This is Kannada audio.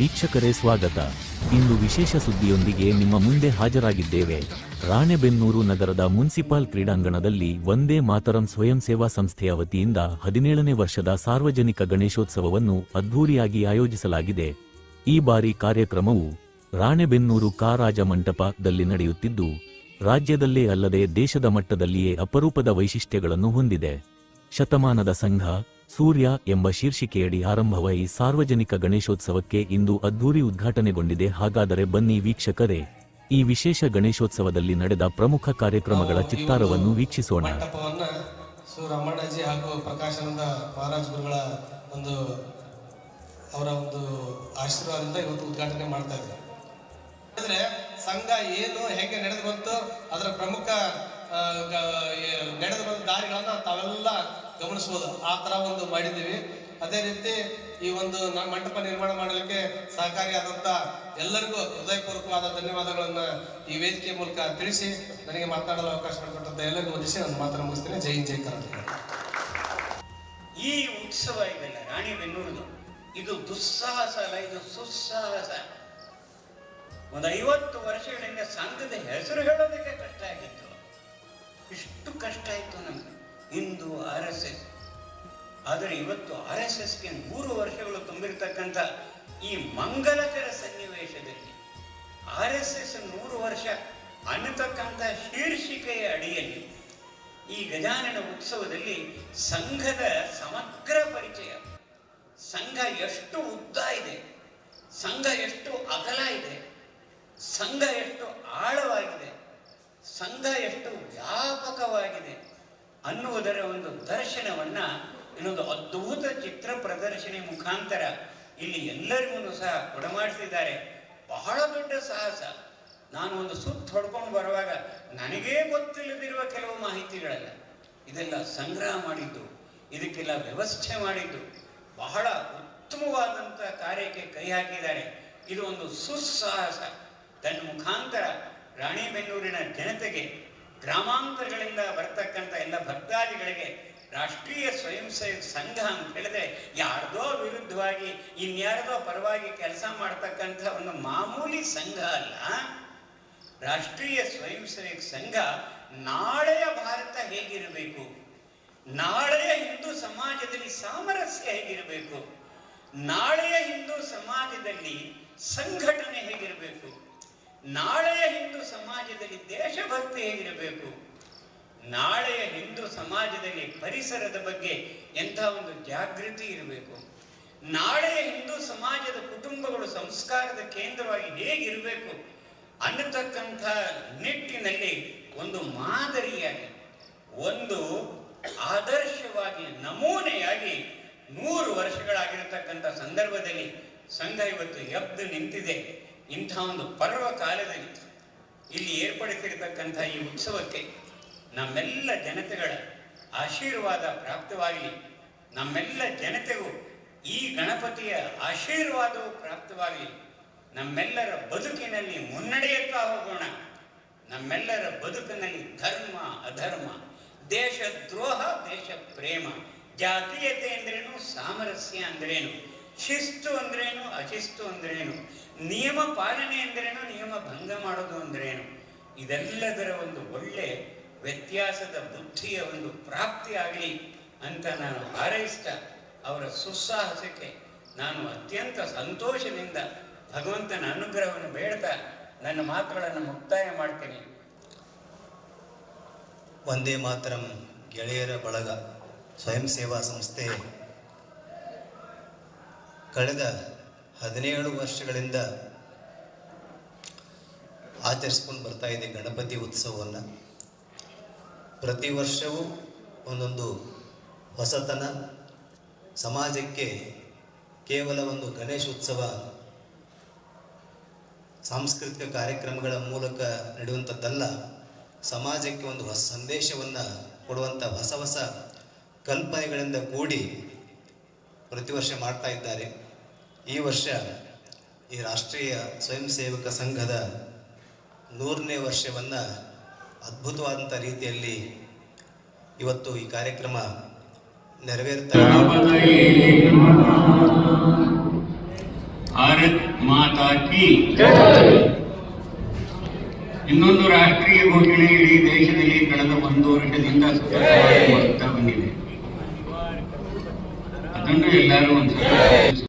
ವೀಕ್ಷಕರೇ ಸ್ವಾಗತ. ಇಂದು ವಿಶೇಷ ಸುದ್ದಿಯೊಂದಿಗೆ ನಿಮ್ಮ ಮುಂದೆ ಹಾಜರಾಗಿದ್ದೇವೆ. ರಾಣೆಬೆನ್ನೂರು ನಗರದ ಮುನ್ಸಿಪಾಲ್ ಕ್ರೀಡಾಂಗಣದಲ್ಲಿ ಒಂದೇ ಮಾತರಂ ಸ್ವಯಂ ಸೇವಾ ಸಂಸ್ಥೆಯ ವತಿಯಿಂದ ಹದಿನೇಳನೇ ವರ್ಷದ ಸಾರ್ವಜನಿಕ ಗಣೇಶೋತ್ಸವವನ್ನು ಅದ್ಧೂರಿಯಾಗಿ ಆಯೋಜಿಸಲಾಗಿದೆ. ಈ ಬಾರಿ ಕಾರ್ಯಕ್ರಮವು ರಾಣೆಬೆನ್ನೂರು ಕಾರಾಜ ಮಂಟಪದಲ್ಲಿ ನಡೆಯುತ್ತಿದ್ದು, ರಾಜ್ಯದಲ್ಲೇ ಅಲ್ಲದೆ ದೇಶದ ಮಟ್ಟದಲ್ಲಿಯೇ ಅಪರೂಪದ ವೈಶಿಷ್ಟ್ಯಗಳನ್ನು ಹೊಂದಿದೆ. ಶತಮಾನದ ಸಂಘ ಸೂರ್ಯ ಎಂಬ ಶೀರ್ಷಿಕೆಯಡಿ ಆರಂಭವಾಯಿ ಸಾರ್ವಜನಿಕ ಗಣೇಶೋತ್ಸವಕ್ಕೆ ಇಂದು ಅದ್ಧೂರಿ ಉದ್ಘಾಟನೆಗೊಂಡಿದೆ. ಹಾಗಾದರೆ ಬನ್ನಿ ವೀಕ್ಷಕರೇ ಈ ವಿಶೇಷ ಗಣೇಶೋತ್ಸವದಲ್ಲಿ ನಡೆದ ಪ್ರಮುಖ ಕಾರ್ಯಕ್ರಮಗಳ ಚಿತ್ತಾರವನ್ನು ವೀಕ್ಷಿಸೋಣ. ಮಂಟಪವನ್ನ ಹಾಗೂ ಪ್ರಕಾಶಾನಂದ ಮಹಾರಾಜ್ ಗುರುಗಳ ಒಂದು ಅವರ ಒಂದು ಆಶೀರ್ವಾದದಿಂದ ಇವತ್ತು ಉದ್ಘಾಟನೆ ಮಾಡ್ತಾ ಇದ್ದಾರೆ. ಅಂದ್ರೆ ಸಂಘ ಏನು ಹೇಗೆ ನಡೆದು ಬಂತು ಅದರ ಪ್ರಮುಖ ನಡೆದು ಬಂದ ದಾರಿಗಳನ್ನ ತಾವೆಲ್ಲ ಗಮನಿಸ್ಬೋದು. ಆ ಥರ ಒಂದು ಮಾಡಿದ್ದೀವಿ. ಅದೇ ರೀತಿ ಈ ಒಂದು ಮಂಟಪ ನಿರ್ಮಾಣ ಮಾಡಲಿಕ್ಕೆ ಸಹಕಾರಿಯಾದಂಥ ಎಲ್ಲರಿಗೂ ಹೃದಯಪೂರ್ವಕವಾದ ಧನ್ಯವಾದಗಳನ್ನ ಈ ವೇದಿಕೆ ಮೂಲಕ ತಿಳಿಸಿ ನನಗೆ ಮಾತನಾಡಲು ಅವಕಾಶ ಮಾಡಿಕೊಟ್ಟಂತ ಎಲ್ಲರಿಗೂ ವಂದಿಸಿ ನಾನು ಮಾತನ್ನು ಮುಗಿಸ್ತೇನೆ. ಜೈ ಜೈ ಕರ್ನಾಟಕ. ಈ ಉತ್ಸವ ಇದೆಲ್ಲ ರಾಣಿಬೆನ್ನೂರದು ಇದು ದುಸ್ಸಾಹಸ ಅಲ್ಲ, ಇದು ಸುಸ್ಸಾಹಸ. ಒಂದು ಐವತ್ತು ವರ್ಷಗಳಿಂದ ಸಂಘದ ಹೆಸರು ಹೇಳೋದಕ್ಕೆ ಕಷ್ಟ ಆಗಿತ್ತು. ಇಷ್ಟು ಕಷ್ಟ ಆಯಿತು ನಮಗೆ. Hindu R S S. ಆದರೆ ಇವತ್ತು ಆರ್ ಎಸ್ ಎಸ್ಗೆ ನೂರು ವರ್ಷಗಳು ತುಂಬಿರ್ತಕ್ಕಂಥ ಈ ಮಂಗಲಕರ ಸನ್ನಿವೇಶದಲ್ಲಿ ಆರ್ ಎಸ್ ಎಸ್ ನೂರು ವರ್ಷ ಅನ್ನತಕ್ಕಂಥ ಶೀರ್ಷಿಕೆಯ ಅಡಿಯಲ್ಲಿ ಈ ಗಜಾನನ ಉತ್ಸವದಲ್ಲಿ ಸಂಘದ ಸಮಗ್ರ ಪರಿಚಯ. ಸಂಘ ಎಷ್ಟು ಉದ್ದ ಇದೆ. ಸಂಘ ಎಷ್ಟು ಅಗಲ ಇದೆ. ಸಂಘ ಎಷ್ಟು ಆಳವಾಗಿದೆ. ಸಂಘ ಎಷ್ಟು ವ್ಯಾಪಕವಾಗಿದೆ ಅನ್ನುವುದರ ಒಂದು ದರ್ಶನವನ್ನ ಇನ್ನೊಂದು ಅದ್ಭುತ ಚಿತ್ರ ಪ್ರದರ್ಶನೆ ಮುಖಾಂತರ ಇಲ್ಲಿ ಎಲ್ಲರಿಗೂ ಸಹ ಕೊಡಮಾಡಿಸಿದ್ದಾರೆ. ಬಹಳ ದೊಡ್ಡ ಸಾಹಸ. ನಾನು ಒಂದು ಸುತ್ತ ಹೊಡ್ಕೊಂಡು ಬರುವಾಗ ನನಗೇ ಗೊತ್ತಿಲ್ಲದಿರುವ ಕೆಲವು ಮಾಹಿತಿಗಳಲ್ಲ ಇದೆಲ್ಲ ಸಂಗ್ರಹ ಮಾಡಿದ್ದು, ಇದಕ್ಕೆಲ್ಲ ವ್ಯವಸ್ಥೆ ಮಾಡಿದ್ದು, ಬಹಳ ಉತ್ತಮವಾದಂಥ ಕಾರ್ಯಕ್ಕೆ ಕೈ ಹಾಕಿದ್ದಾರೆ. ಇದು ಒಂದು ಸುಸ್ಸಾಹಸ. ತನ್ನ ಮುಖಾಂತರ ರಾಣಿಬೆನ್ನೂರಿನ ಜನತೆಗೆ ಗ್ರಾಮಾಂತರಗಳಿಂದ ಬರ್ತಕ್ಕಂಥ ಎಲ್ಲ ಭಕ್ತಾದಿಗಳಿಗೆ ರಾಷ್ಟ್ರೀಯ ಸ್ವಯಂ ಸೇವಕ ಸಂಘ ಅಂತ ಹೇಳಿದ್ರೆ ಯಾರ್ದೋ ವಿರುದ್ಧವಾಗಿ, ಇನ್ಯಾರ್ದೋ ಪರವಾಗಿ ಕೆಲಸ ಮಾಡ್ತಕ್ಕಂಥ ಒಂದು ಮಾಮೂಲಿ ಸಂಘ ಅಲ್ಲ. ರಾಷ್ಟ್ರೀಯ ಸ್ವಯಂ ಸೇವಕ ಸಂಘ ನಾಳೆಯ ಭಾರತ ಹೇಗಿರಬೇಕು? ನಾಳೆಯ ಹಿಂದೂ ಸಮಾಜದಲ್ಲಿ ಸಾಮರಸ್ಯ ಹೇಗಿರಬೇಕು? ನಾಳೆಯ ಹಿಂದೂ ಸಮಾಜದಲ್ಲಿ ಸಂಘಟನೆ ಹೇಗಿರಬೇಕು? ನಾಳೆಯ ಹಿಂದೂ ಸಮಾಜದಲ್ಲಿ ದೇಶಭಕ್ತಿ ಹೇಗಿರಬೇಕು? ನಾಳೆಯ ಹಿಂದೂ ಸಮಾಜದಲ್ಲಿ ಪರಿಸರದ ಬಗ್ಗೆ ಎಂಥ ಒಂದು ಜಾಗೃತಿ ಇರಬೇಕು? ನಾಳೆಯ ಹಿಂದೂ ಸಮಾಜದ ಕುಟುಂಬಗಳು ಸಂಸ್ಕಾರದ ಕೇಂದ್ರವಾಗಿ ಹೇಗಿರಬೇಕು? ಅನ್ನತಕ್ಕಂಥ ನಿಟ್ಟಿನಲ್ಲಿ ಒಂದು ಮಾದರಿಯಾಗಿ, ಒಂದು ಆದರ್ಶವಾಗಿ, ನಮೂನೆಯಾಗಿ ನೂರು ವರ್ಷಗಳಾಗಿರತಕ್ಕಂಥ ಸಂದರ್ಭದಲ್ಲಿ ಸಂಘ ಇವತ್ತು ಎದ್ದು ನಿಂತಿದೆ. ಇಂಥ ಒಂದು ಪರ್ವ ಕಾಲದಲ್ಲಿ ಇಲ್ಲಿ ಏರ್ಪಡಿಸಿರ್ತಕ್ಕಂಥ ಈ ಉತ್ಸವಕ್ಕೆ ನಮ್ಮೆಲ್ಲ ಜನತೆಗಳ ಆಶೀರ್ವಾದ ಪ್ರಾಪ್ತವಾಗಲಿ. ನಮ್ಮೆಲ್ಲ ಜನತೆಗೂ ಈ ಗಣಪತಿಯ ಆಶೀರ್ವಾದವು ಪ್ರಾಪ್ತವಾಗಲಿ. ನಮ್ಮೆಲ್ಲರ ಬದುಕಿನಲ್ಲಿ ಮುನ್ನಡೆಯುತ್ತಾ ಹೋಗೋಣ. ನಮ್ಮೆಲ್ಲರ ಬದುಕಿನಲ್ಲಿ ಧರ್ಮ, ಅಧರ್ಮ, ದೇಶ ದ್ರೋಹ, ದೇಶ ಪ್ರೇಮ, ಜಾತೀಯತೆ ಅಂದ್ರೇನು, ಸಾಮರಸ್ಯ ಅಂದ್ರೇನು ಶಿಸ್ತು ಅಂದ್ರೇನು? ಅಶಿಸ್ತು ಅಂದ್ರೇನು? ನಿಯಮ ಪಾಲನೆ ಅಂದ್ರೇನು? ನಿಯಮ ಭಂಗ ಮಾಡೋದು ಅಂದ್ರೇನು? ಇದೆಲ್ಲದರ ಒಂದು ಒಳ್ಳೆ ವ್ಯತ್ಯಾಸದ ಬುದ್ಧಿಯ ಒಂದು ಪ್ರಾಪ್ತಿ ಆಗಲಿ ಅಂತ ನಾನು ಹಾರೈಸ್ತಾ ಅವರ ಸುಸ್ಸಾಹಸಕ್ಕೆ ನಾನು ಅತ್ಯಂತ ಸಂತೋಷದಿಂದ ಭಗವಂತನ ಅನುಗ್ರಹವನ್ನು ಬೇಡ್ತಾ ನನ್ನ ಮಾತುಗಳನ್ನು ಮುಕ್ತಾಯ ಮಾಡ್ತೀನಿ. ಒಂದೇ ಮಾತರಂ ಗೆಳೆಯರ ಬಳಗ ಸ್ವಯಂ ಸೇವಾ ಸಂಸ್ಥೆ ಕಳೆದ ಹದಿನೇಳು ವರ್ಷಗಳಿಂದ ಆಚರಿಸ್ಕೊಂಡು ಬರ್ತಾ ಇದೆ ಗಣಪತಿ ಉತ್ಸವವನ್ನು. ಪ್ರತಿ ವರ್ಷವೂ ಒಂದೊಂದು ಹೊಸತನ. ಸಮಾಜಕ್ಕೆ ಕೇವಲ ಒಂದು ಗಣೇಶ ಉತ್ಸವ ಸಾಂಸ್ಕೃತಿಕ ಕಾರ್ಯಕ್ರಮಗಳ ಮೂಲಕ ನಡೆಯುವಂಥದ್ದಲ್ಲ, ಸಮಾಜಕ್ಕೆ ಒಂದು ಹೊಸ ಸಂದೇಶವನ್ನು ಕೊಡುವಂಥ ಹೊಸ ಹೊಸ ಕಲ್ಪನೆಗಳಿಂದ ಕೂಡಿ ಪ್ರತಿ ವರ್ಷ ಮಾಡ್ತಾ ಇದ್ದಾರೆ. ಈ ವರ್ಷ ಈ ರಾಷ್ಟ್ರೀಯ ಸ್ವಯಂ ಸೇವಕ ಸಂಘದ ನೂರನೇ ವರ್ಷವನ್ನು ಅದ್ಭುತವಾದಂಥ ರೀತಿಯಲ್ಲಿ ಇವತ್ತು ಈ ಕಾರ್ಯಕ್ರಮ ನೆರವೇರ್ತಾ ಇನ್ನೊಂದು ರಾಷ್ಟ್ರೀಯ ಘೋಷಣೆ ಇಡೀ ದೇಶದಲ್ಲಿ ಕಳೆದ ಒಂದು ವರ್ಷದಿಂದ ಬಂದಿದೆ. ಅದನ್ನು ಎಲ್ಲರೂ ಒಂದ್ಸಲ